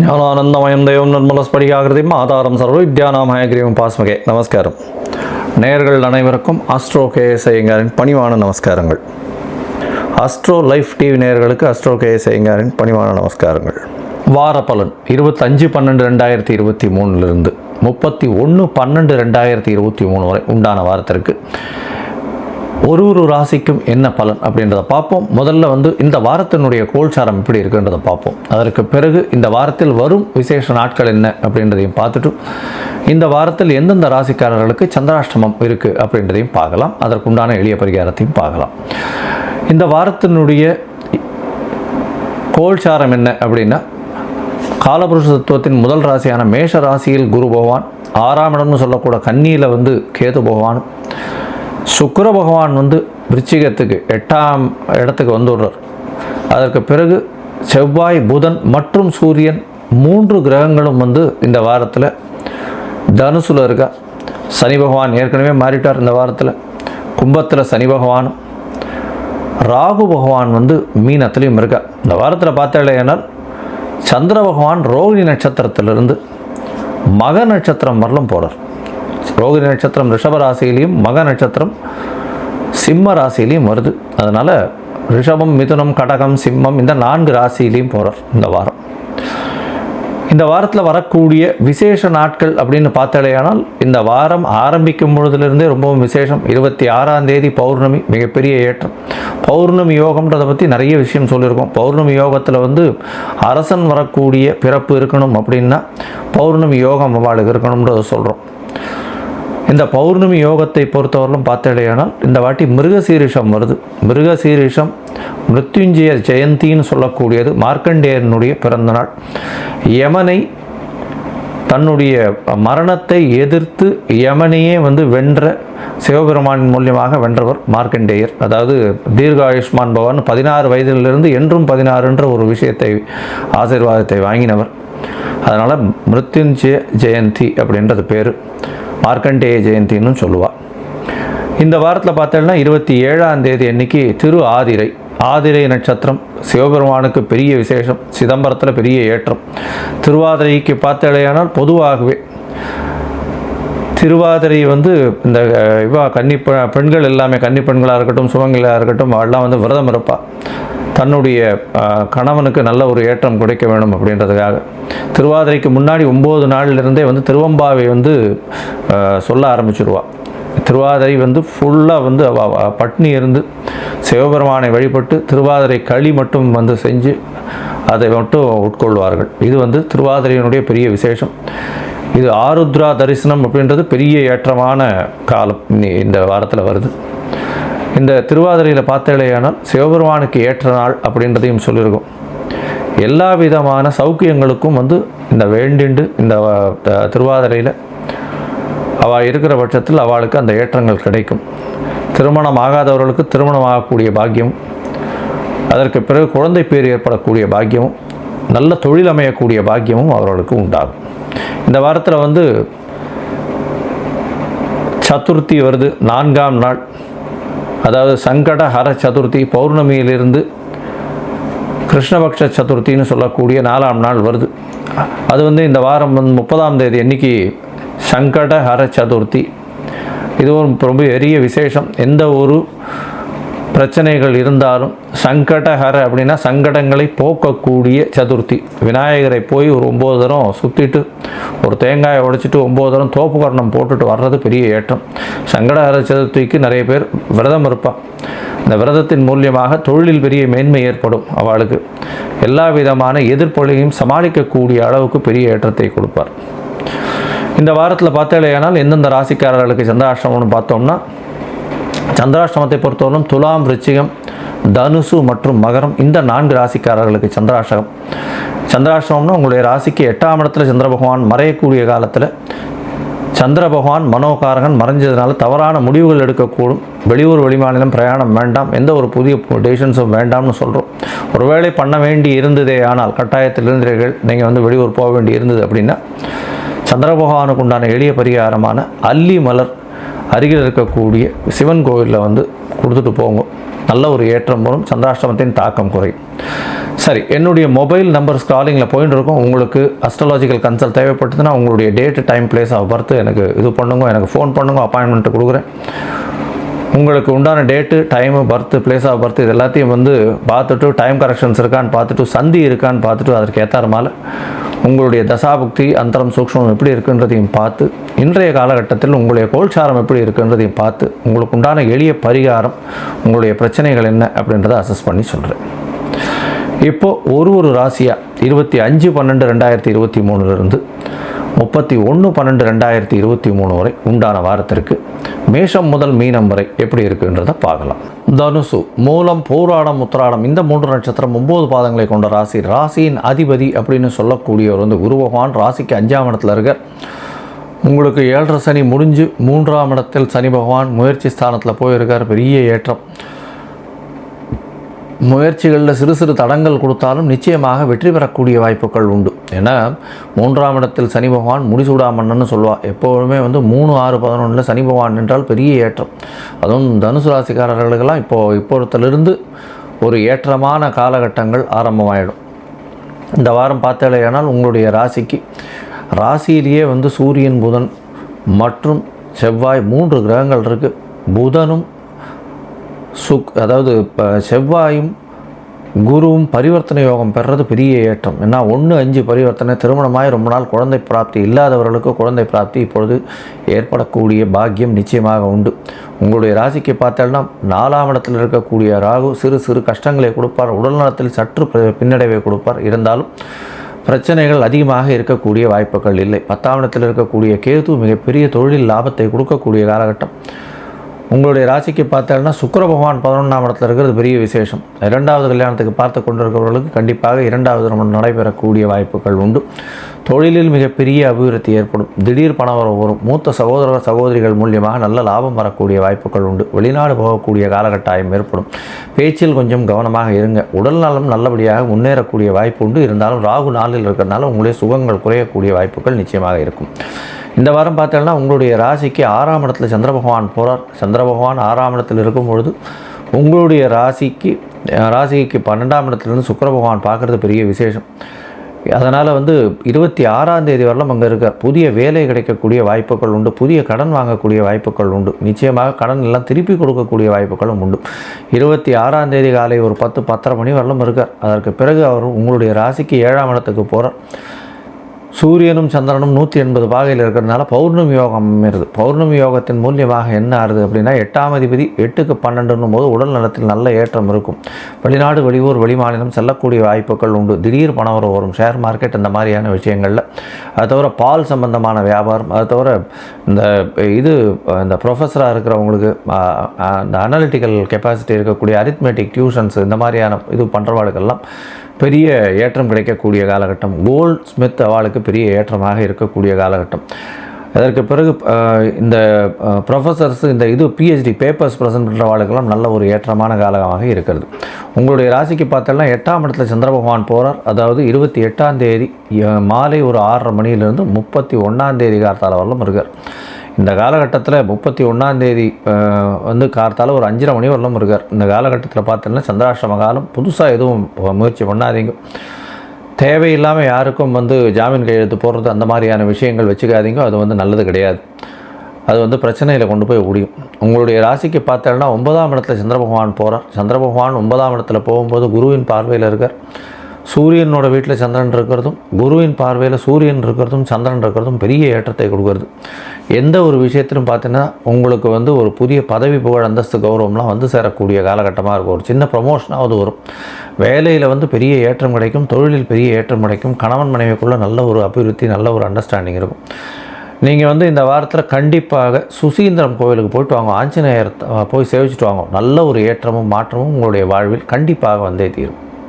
ஞானானந்தமயம் தெய்வம் நிர்மலஸ்படிகாகிருதியும் ஆதாரம் சர்வ வித்யானாமயகிரியும் பாஸ்மகே நமஸ்காரம். நேயர்கள் அனைவருக்கும் அஸ்ட்ரோ கேஎஸ்ஐங்காரின் பணிவான நமஸ்காரங்கள். அஸ்ட்ரோ லைஃப் டிவி நேயர்களுக்கு அஸ்ட்ரோ கேஎஸ்ஐங்காரின் பணிவான நமஸ்காரங்கள். வார பலன் இருபத்தஞ்சு பன்னெண்டு ரெண்டாயிரத்தி இருபத்தி மூணுலேருந்து முப்பத்தி ஒன்று பன்னெண்டு ரெண்டாயிரத்தி இருபத்தி மூணு வரை உண்டான வாரத்திற்கு ஒரு ஒரு ராசிக்கும் என்ன பலன் அப்படின்றத பார்ப்போம். முதல்ல வந்து இந்த வாரத்தினுடைய கோல்சாரம் எப்படி இருக்குன்றதை பார்ப்போம். அதற்கு பிறகு இந்த வாரத்தில் வரும் விசேஷ நாட்கள் என்ன அப்படின்றதையும் பார்த்துட்டு இந்த வாரத்தில் எந்தெந்த ராசிக்காரர்களுக்கு சந்திராஷ்டமம் இருக்குது அப்படின்றதையும் பார்க்கலாம். அதற்குண்டான எளிய பரிகாரத்தையும் பார்க்கலாம். இந்த வாரத்தினுடைய கோல்சாரம் என்ன அப்படின்னா காலபுருஷ தத்துவத்தின் முதல் ராசியான மேஷ ராசியில் குரு பகவான் ஆறாம் இடம்னு சொல்லக்கூட கன்னியில் வந்து கேது பகவான் சுக்கர பகவான் வந்து விருச்சிகத்துக்கு எட்டாம் இடத்துக்கு வந்துடுறார். அதற்கு பிறகு செவ்வாய் புதன் மற்றும் சூரியன் மூன்று கிரகங்களும் வந்து இந்த வாரத்தில் தனுசுல இருக்கா. சனி பகவான் ஏற்கனவே மாறிட்டார் இந்த வாரத்தில். கும்பத்தில் சனி பகவானும் ராகு பகவான் வந்து மீனத்துலேயும் இருக்கா. இந்த வாரத்தில் பார்த்தாலேனால் சந்திர பகவான் ரோகிணி நட்சத்திரத்திலிருந்து மக நட்சத்திரம் வரலும் போகிறார் ரோகிணி நட்சத்திரம் ரிஷப ராசியிலையும் மக நட்சத்திரம் சிம்ம ராசியிலையும் வருது. அதனால் ரிஷபம் மிதுனம் கடகம் சிம்மம் இந்த நான்கு ராசியிலையும் போகிறார் இந்த வாரம். இந்த வாரத்தில் வரக்கூடிய விசேஷ நாட்கள் அப்படின்னு பார்த்தாலேயானால் இந்த வாரம் ஆரம்பிக்கும் பொழுதுலேருந்தே ரொம்பவும் விசேஷம். இருபத்தி ஆறாம் தேதி பௌர்ணமி மிகப்பெரிய ஏற்றம். பௌர்ணமி யோகம்ன்றதை பற்றி நிறைய விஷயம் சொல்லியிருக்கோம். பௌர்ணமி யோகத்தில் வந்து அரசன் வரக்கூடிய பிறப்பு இருக்கணும் அப்படின்னா பௌர்ணமி யோகம் அவளுக்கு இருக்கணும்ன்றதை சொல்கிறோம் இந்த பௌர்ணமி யோகத்தை பொறுத்தவரையிலும் பார்த்தடையானால் இந்த வாட்டி மிருகசீரிஷம் வருது. மிருகசீரிஷம் மிருத்யுஞ்சய ஜெயந்தின்னு சொல்லக்கூடியது மார்க்கண்டேயனுடைய பிறந்தநாள். யமனை தன்னுடைய மரணத்தை எதிர்த்து யமனையே வந்து வென்ற சிவபெருமானின் மூலியமாக வென்றவர் மார்க்கண்டேயர். அதாவது தீர்காயுஷ்மான் பவன் பதினாறு வயதிலிருந்து என்றும் பதினாறுன்ற ஒரு விஷயத்தை ஆசீர்வாதத்தை வாங்கினவர். அதனால் மிருத்யுஞ்சய ஜெயந்தி அப்படின்றது பேர். மார்க்கண்டேய ஜெயந்தின்னு சொல்லுவாள் இந்த வாரத்தில் பார்த்தோம்னா இருபத்தி ஏழாம் தேதி அன்னைக்கு திரு ஆதிரை ஆதிரை நட்சத்திரம் சிவபெருமானுக்கு பெரிய விசேஷம் சிதம்பரத்தில் பெரிய ஏற்றம். திருவாதிரைக்கு பார்த்தலையானால் பொதுவாகவே திருவாதிரை வந்து இந்த இவா கன்னி பெண்கள் எல்லாமே கன்னி பெண்களாக இருக்கட்டும் சுமங்களாக இருக்கட்டும் எல்லாம் வந்து விரதம் இருப்பாள் தன்னுடைய கணவனுக்கு நல்ல ஒரு ஏற்றம் கிடைக்க வேணும் அப்படின்றதுக்காக. திருவாதிரைக்கு முன்னாடி ஒம்பது நாள்லேருந்தே வந்து திருவம்பாவை வந்து சொல்ல ஆரம்பிச்சிருவா. திருவாதிரை வந்து ஃபுல்லாக வந்து பட்னி இருந்து சிவபெருமானை வழிபட்டு திருவாதிரை களி மட்டும் வந்து செஞ்சு அதை மட்டும் உட்கொள்வார்கள். இது வந்து திருவாதிரையினுடைய பெரிய விசேஷம். இது ஆருத்ரா தரிசனம் அப்படின்றது பெரிய ஏற்றமான காலம். இந்த வாரத்தில் வருது. இந்த திருவாதிரையில் பார்த்தாலேயானால் சிவபெருமானுக்கு ஏற்ற நாள் அப்படின்றதையும் சொல்லியிருக்கோம். எல்லா விதமான சௌக்கியங்களுக்கும் வந்து இந்த வேண்டிண்டு இந்த திருவாதிரையில் அவள் இருக்கிற பட்சத்தில் அவளுக்கு அந்த ஏற்றங்கள் கிடைக்கும். திருமணம் ஆகாதவர்களுக்கு திருமணம் ஆகக்கூடிய பாக்கியம் அதற்கு பிறகு குழந்தை பேர் ஏற்படக்கூடிய பாக்கியமும் நல்ல தொழில் அமையக்கூடிய பாக்கியமும் அவர்களுக்கு உண்டாகும். இந்த வாரத்தில் வந்து சதுர்த்தி வருது நான்காம் நாள். அதாவது சங்கட ஹர சதுர்த்தி பௌர்ணமியிலிருந்து கிருஷ்ணபக்ஷ சதுர்த்தின்னு சொல்லக்கூடிய நாலாம் நாள் வருது. அது வந்து இந்த வாரம் வந்து முப்பதாம் தேதி அன்னைக்கு சங்கட ஹர சதுர்த்தி. இதுவும் ரொம்ப பெரிய விசேஷம். எந்த ஒரு பிரச்சனைகள் இருந்தாலும் சங்கடஹர அப்படின்னா சங்கடங்களை போக்கக்கூடிய சதுர்த்தி. விநாயகரை போய் ஒரு ஒம்பது தரம் சுற்றிட்டு ஒரு தேங்காயை உடைச்சிட்டு ஒம்பது தரம் தோப்பு கரணம் போட்டுட்டு வர்றது பெரிய ஏற்றம். சங்கடஹர சதுர்த்திக்கு நிறைய பேர் விரதம் இருப்பாள் இந்த விரதத்தின் மூலியமாக தொழிலில் பெரிய மேன்மை ஏற்படும் அவளுக்கு. எல்லா விதமான எதிர்ப்பொழியும் சமாளிக்கக்கூடிய அளவுக்கு பெரிய ஏற்றத்தை கொடுப்பார். இந்த வாரத்தில் பார்த்தாலேயானால் எந்தெந்த ராசிக்காரர்களுக்கு சந்திராஷ்டமம்னு பார்த்தோம்னா சந்திராஷ்டமத்தை பொறுத்தவரைக்கும் துலாம் ரிச்சிகம் தனுசு மற்றும் மகரம் இந்த நான்கு ராசிக்காரர்களுக்கு சந்திராஷ்டகம். சந்திராஷ்டமம்னா உங்களுடைய ராசிக்கு எட்டாம் இடத்துல சந்திர பகவான் மறையக்கூடிய காலத்தில் சந்திர பகவான் மனோகாரகன் மறைஞ்சதுனால தவறான முடிவுகள் எடுக்கக்கூடும். வெளியூர் வெளிமாநிலம் பிரயாணம் வேண்டாம். எந்த ஒரு புதிய டெசிஷன்ஸும் வேண்டாம்னு சொல்கிறோம் ஒருவேளை பண்ண வேண்டி இருந்ததே ஆனால் கட்டாயத்தில் இருந்தீர்கள். நீங்கள் வந்து வெளியூர் போக வேண்டி இருந்தது அப்படின்னா சந்திர பகவானுக்கு உண்டான எளிய பரிகாரமான அல்லி மலர் அருகில் இருக்கக்கூடிய சிவன் கோவிலில் வந்து கொடுத்துட்டு போங்க. நல்ல ஒரு ஏற்றம் வரும். சந்திராஷ்டமத்தின் தாக்கம் குறையும். சரி என்னுடைய மொபைல் நம்பர் ஸ்காலிங்கில் போயிட்டு இருக்கும். உங்களுக்கு அஸ்ட்ராலாஜிக்கல் கன்சல்ட் தேவைப்பட்டதுன்னா உங்களுடைய date time place of birth எனக்கு இது பண்ணுங்க. எனக்கு ஃபோன் பண்ணுங்க. அப்பாயின்மெண்ட்டு கொடுக்குறேன். உங்களுக்கு உண்டான date time birth place of birth இது எல்லாத்தையும் வந்து பார்த்துட்டு டைம் கரெக்ஷன்ஸ் இருக்கான்னு பார்த்துட்டு சந்தி இருக்கான்னு பார்த்துட்டு அதற்கு மேலே. உங்களுடைய தசாபுக்தி அந்தரம் சூக்ஷ்மம் எப்படி இருக்குன்றதையும் பார்த்து இன்றைய காலகட்டத்தில் உங்களுடைய கோல்சாரம் எப்படி இருக்குன்றதையும் பார்த்து உங்களுக்கு உண்டான எளிய பரிகாரம் உங்களுடைய பிரச்சனைகள் என்ன அப்படின்றத அசஸ் பண்ணி சொல்கிறேன் இப்போது ஒரு ஒரு ராசியாக இருபத்தி அஞ்சு பன்னெண்டு ரெண்டாயிரத்தி இருபத்தி மூணுலேருந்து முப்பத்தி ஒன்று பன்னெண்டு ரெண்டாயிரத்தி இருபத்தி மூணு வரை உண்டான வாரத்திற்கு மேஷம் முதல் மீனம் வரை எப்படி இருக்குன்றதை பார்க்கலாம். தனுசு மூலம் பூராடம் உத்திராடம் இந்த மூன்று நட்சத்திரம் ஒம்பது பாதங்களை கொண்ட ராசி. ராசியின் அதிபதி அப்படின்னு சொல்லக்கூடியவர் வந்து குரு பகவான் ராசிக்கு அஞ்சாம் இடத்துல இருக்கார். உங்களுக்கு ஏழரை சனி முடிஞ்சு மூன்றாம் இடத்தில் சனி பகவான் முயற்சி ஸ்தானத்தில் போயிருக்கார். பெரிய ஏற்றம். முயற்சிகளில் சிறு சிறு தடங்கள் கொடுத்தாலும் நிச்சயமாக வெற்றி பெறக்கூடிய வாய்ப்புகள் உண்டு. ஏன்னா மூன்றாம் இடத்தில் சனி பகவான் முடிசூடாமன்னு சொல்லுவாள் எப்போதுமே வந்து மூணு ஆறு பதினொன்றில் சனி பகவான் என்றால் பெரிய ஏற்றம். அதுவும் தனுசு ராசிக்காரர்களுக்கெல்லாம் இப்போது இப்போத்திலிருந்து ஒரு ஏற்றமான காலகட்டங்கள் ஆரம்பமாயிடும். இந்த வாரம் பார்த்தாலேயானால் உங்களுடைய ராசிக்கு ராசியிலேயே வந்து சூரியன் புதன் மற்றும் செவ்வாய் மூன்று கிரகங்கள் இருக்குது புதனும் சுக் அதாவது இப்போ செவ்வாயும் குருவும் பரிவர்த்தனை யோகம் பெறுறது பெரிய ஏற்றம். ஏன்னா ஒன்று அஞ்சு பரிவர்த்தனை திருமணமாய் ரொம்ப நாள் குழந்தை பிராப்தி இல்லாதவர்களுக்கு குழந்தை பிராப்தி இப்பொழுது ஏற்படக்கூடிய பாக்கியம் நிச்சயமாக உண்டு. உங்களுடைய ராசிக்கு பார்த்தோம்னா நாலாம் இடத்தில் இருக்கக்கூடிய ராகு சிறு சிறு கஷ்டங்களை கொடுப்பார். உடல்நலத்தில் சற்று பின்னடைவை கொடுப்பார். இருந்தாலும் பிரச்சனைகள் அதிகமாக இருக்கக்கூடிய வாய்ப்புகள் இல்லை. பத்தாம் இடத்தில் இருக்கக்கூடிய கேது மிகப்பெரிய தொழில் லாபத்தை கொடுக்கக்கூடிய காலகட்டம். உங்களுடைய ராசிக்கு பார்த்தோம்னா சுக்கர பகவான் பதினொன்றாம் இடத்துல இருக்கிறது பெரிய விசேஷம். இரண்டாவது கல்யாணத்துக்கு பார்த்து கொண்டிருக்கிறவர்களுக்கு கண்டிப்பாக இரண்டாவது நம்ம நடைபெறக்கூடிய வாய்ப்புகள் உண்டு. தொழிலில் மிகப்பெரிய அபிவிருத்தி ஏற்படும். திடீர் பணவரம் வரும். மூத்த சகோதர சகோதரிகள் மூலியமாக நல்ல லாபம் வரக்கூடிய வாய்ப்புகள் உண்டு. வெளிநாடு போகக்கூடிய காலகட்டாயம் ஏற்படும். பேச்சில் கொஞ்சம் கவனமாக இருங்க. உடல் நலம் நல்லபடியாக முன்னேறக்கூடிய வாய்ப்பு உண்டு. இருந்தாலும் ராகு நாளில் இருக்கிறதுனால உங்களுடைய சுகங்கள் குறையக்கூடிய வாய்ப்புகள் நிச்சயமாக இருக்கும். இந்த வாரம் பார்த்தோம்னா உங்களுடைய ராசிக்கு ஆறாம் இடத்துல சந்திர பகவான் போகிறார் சந்திர பகவான் ஆறாம் இடத்தில் இருக்கும் பொழுது உங்களுடைய ராசிக்கு ராசிக்கு பன்னெண்டாம் இடத்துலேருந்து சுக்கர பகவான் பார்க்குறது பெரிய விசேஷம். அதனால் வந்து இருபத்தி ஆறாம் தேதி வரலாம் அங்கே இருக்க புதிய வேலை கிடைக்கக்கூடிய வாய்ப்புகள் உண்டு. புதிய கடன் வாங்கக்கூடிய வாய்ப்புகள் உண்டு. நிச்சயமாக கடன் எல்லாம் திருப்பி கொடுக்கக்கூடிய வாய்ப்புகளும் உண்டு. இருபத்தி ஆறாம் தேதி காலை ஒரு பத்து பத்தரை மணி வரலும் இருக்கார். அதற்கு பிறகு அவர் உங்களுடைய ராசிக்கு ஏழாம் இடத்துக்கு போகிறார் சூரியனும் சந்திரனும் நூற்றி எண்பது பாகையில் இருக்கிறதுனால பௌர்ணமி யோகம் அமைகிறது பௌர்ணமி யோகத்தின் மூலியமாக என்ன ஆறுது அப்படின்னா எட்டாம் அதிபதி எட்டுக்கு பன்னெண்டுன்னும் போது உடல் நலத்தில் நல்ல ஏற்றம் இருக்கும். வெளிநாடு வெளியூர் வெளிமாநிலம் செல்லக்கூடிய வாய்ப்புகள் உண்டு. திடீர் பணம் வரும். ஷேர் மார்க்கெட் இந்த மாதிரியான விஷயங்களில். அது தவிர பால் சம்பந்தமான வியாபாரம் அது தவிர இந்த இது இந்த ப்ரொஃபஸராக இருக்கிறவங்களுக்கு இந்த அனாலிட்டிக்கல் கெப்பாசிட்டி இருக்கக்கூடிய அரித்மெட்டிக் டியூஷன்ஸ் இந்த மாதிரியான இது பண்ணுறவாளுக்கெல்லாம் பெரிய ஏற்றம் கிடைக்கக்கூடிய காலகட்டம். கோல்ட் ஸ்மித் அவளுக்கு பெரிய ஏற்றமாக இருக்கக்கூடிய காலகட்டம். அதற்கு பிறகு இந்த ப்ரொஃபஸர்ஸ் இந்த இது பிஹெச்டி பேப்பர்ஸ் ப்ரெசென்ட் பண்ணுறவாளுக்கெல்லாம் நல்ல ஒரு ஏற்றமான காலமாக இருக்கிறது. உங்களுடைய ராசிக்கு பார்த்தோம்னா எட்டாம் இடத்துல சந்திர பகவான் போகிறார் அதாவது இருபத்தி எட்டாம் தேதி மாலை ஒரு ஆறரை மணியிலிருந்து முப்பத்தி ஒன்றாம் தேதி கார்த்தால வரலும் இருக்கார். இந்த காலகட்டத்தில் முப்பத்தி ஒன்றாந்தேதி வந்து கார்த்தால் ஒரு அஞ்சரை மணி வரலும் இருக்கார். இந்த காலகட்டத்தில் பார்த்தோன்னா சந்திராஷ்டம காலம் புதுசாக எதுவும் முயற்சி பண்ணாதீங்க. தேவையில்லாமல் யாருக்கும் வந்து ஜாமீன் கையெழுத்து போடுறது அந்த மாதிரியான விஷயங்கள் வச்சுக்காதீங்க. அது வந்து நல்லது கிடையாது. அது வந்து பிரச்சனையில் கொண்டு போய் முடியும் உங்களுடைய ராசிக்கு பார்த்தோன்னா ஒன்பதாம் இடத்துல சந்திர பகவான் போகிறார் சந்திர பகவான் ஒன்பதாம் இடத்துல போகும்போது குருவின் பார்வையில் இருக்கார். சூரியனோட வீட்டில் சந்திரன் இருக்கிறதும் குருவின் பார்வையில் சூரியன் இருக்கிறதும் சந்திரன் இருக்கிறதும் பெரிய ஏற்றத்தை கொடுக்கறது. எந்த ஒரு விஷயத்திலும் பார்த்தீங்கன்னா உங்களுக்கு வந்து ஒரு புதிய பதவி புகழ் அந்தஸ்து கௌரவம்லாம் வந்து சேரக்கூடிய காலகட்டமாக இருக்கும். ஒரு சின்ன ப்ரொமோஷனாவது வரும். வேலையில் வந்து பெரிய ஏற்றம் கிடைக்கும் தொழிலில் பெரிய ஏற்றம் கிடைக்கும் கணவன் மனைவிக்குள்ளே நல்ல ஒரு அபிவிருத்தி நல்ல ஒரு அண்டர்ஸ்டாண்டிங் இருக்கும். நீங்கள் வந்து இந்த வாரத்தில் கண்டிப்பாக சுசீந்திரம் கோவிலுக்கு போயிட்டு வாங்க. ஆஞ்சநேயர் போய் சேவிச்சுட்டு வாங்க. நல்ல ஒரு ஏற்றமும் மாற்றமும் உங்களுடைய வாழ்வில் கண்டிப்பாக வந்தே தீரும்.